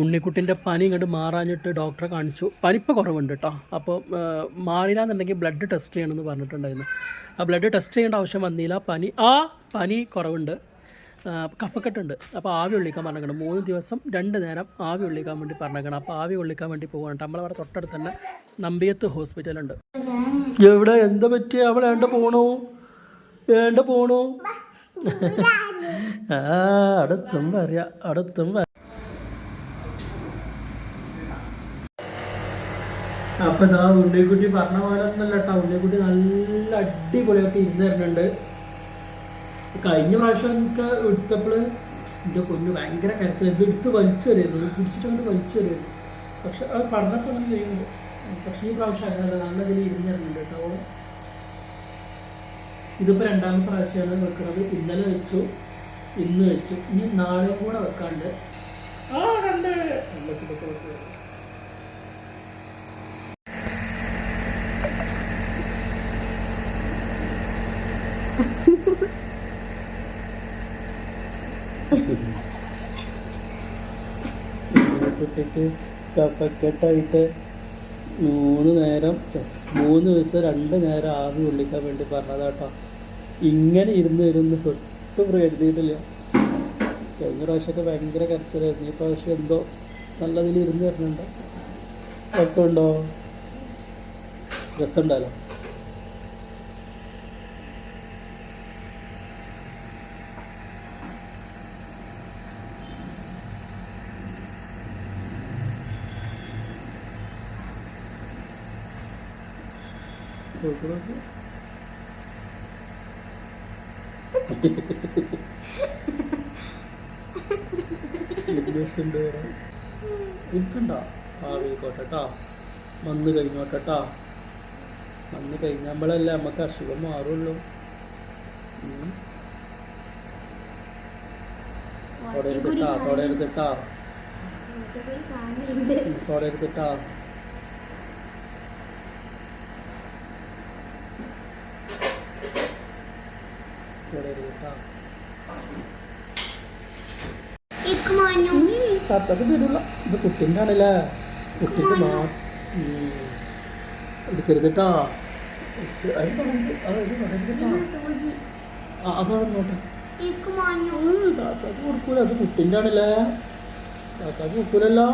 ഉണ്ണിക്കുട്ടിന്റെ പനി ഇങ്ങോട്ട് മാറാഞ്ഞിട്ട് ഡോക്ടറെ കാണിച്ചു. പനിപ്പ് കുറവുണ്ട് കേട്ടോ അപ്പോൾ മാറിയില്ലാന്നുണ്ടെങ്കിൽ ബ്ലഡ് ടെസ്റ്റ് ചെയ്യണമെന്ന് പറഞ്ഞിട്ടുണ്ടായിരുന്നു. ആ ബ്ലഡ് ടെസ്റ്റ് ചെയ്യേണ്ട ആവശ്യം വന്നില്ല. പനി ആ പനി കുറവുണ്ട്. കഫക്കെട്ടുണ്ട്. അപ്പോൾ ആവി ഒള്ളിക്കാൻ പറഞ്ഞേക്കണം. മൂന്ന് ദിവസം രണ്ട് നേരം ആവി ഒള്ളിക്കാൻ വേണ്ടി പറഞ്ഞേക്കണം. അപ്പോൾ ആവി ഒള്ളിക്കാൻ വേണ്ടി പോവാണ് നമ്മളവിടെ തൊട്ടടുത്ത് തന്നെ നമ്പിയത്ത് ഹോസ്പിറ്റലുണ്ട്. എവിടെ? എന്താ പറ്റിയ അവൾ വേണ്ട പോണു? വേണ്ട പോണു? ആ അടുത്തും പറയാം. അടുത്തും അപ്പൊ ഇതാ ഉണ്ണിക്കുട്ടി പറഞ്ഞ പോലെ ഒന്നല്ല കേട്ടോ. ഉണ്ണിക്കുട്ടി നല്ല അടിപൊളിയായിട്ട് ഇരുന്ന് തരുന്നുണ്ട് കഴിഞ്ഞ പ്രാവശ്യം എനിക്ക് എടുത്തപ്പോൾ എന്റെ കുഞ്ഞ് ഭയങ്കര കരച്ചിൽ. ഇത് എടുത്ത് വരുന്നു പിടിച്ചിട്ട് കൊണ്ട് വലിച്ചു വരുന്നു പക്ഷെ അത് പറഞ്ഞപ്പോൾ ഒന്നും ചെയ്യുന്നു പക്ഷെ ഈ പ്രാവശ്യം അങ്ങനെയല്ല. നല്ല ഇതിൽ ഇരുന്ന് തരുന്നുണ്ട് കേട്ടോ. ഇതിപ്പോ രണ്ടാമത്തെ പ്രാവശ്യമാണ് വെക്കുന്നത്. ഇന്നലെ വെച്ചു. ഇന്ന് വെച്ചു. ഇനി നാളെയും കൂടെ വെക്കാണ്ട്. ആ കണ്ട്. കുട്ടിക്ക് മൂന്ന് നേരം മൂന്ന് ദിവസം രണ്ട് നേരം ആവി കൊള്ളിക്കാൻ വേണ്ടി പറഞ്ഞതാട്ടോ. ഇങ്ങനെ ഇരുന്ന് ഇരുന്ന് ഒട്ടും പ്രകരുതിയിട്ടില്ല കഴിഞ്ഞ പ്രാവശ്യമൊക്കെ ഭയങ്കര കരച്ചിലായിരുന്നു. ഈ പ്രാവശ്യം എന്തോ നല്ലതിൽ ഇരുന്ന് തരുന്നുണ്ട് രസമുണ്ടോ? രസമുണ്ടല്ലോ. ഇരിക്കണ്ട ആവിക്കോട്ടെ കേട്ടോ വന്ന് കഴിഞ്ഞോട്ടെ കേട്ടോ വന്ന് കഴിഞ്ഞാകുമ്പോഴല്ലേ നമുക്ക് അസുഖം മാറുള്ളൂ തുടരുത്തിട്ടാ. തുടരുത്തിട്ടാ. തൊടരുതിട്ടാ താത്തക്ക് തരില്ല ഇത് കുട്ടിന്റെ ആണല്ലേ കുട്ടിക്ക് മാ. എടുക്കരുതിട്ടാ അതാണ് നോട്ടെ താത്താക്ക് കൊടുക്കൂല അത് കുട്ടിന്റെ ആണല്ലേ താത്താക്ക് കൊടുക്കൂലല്ലോ.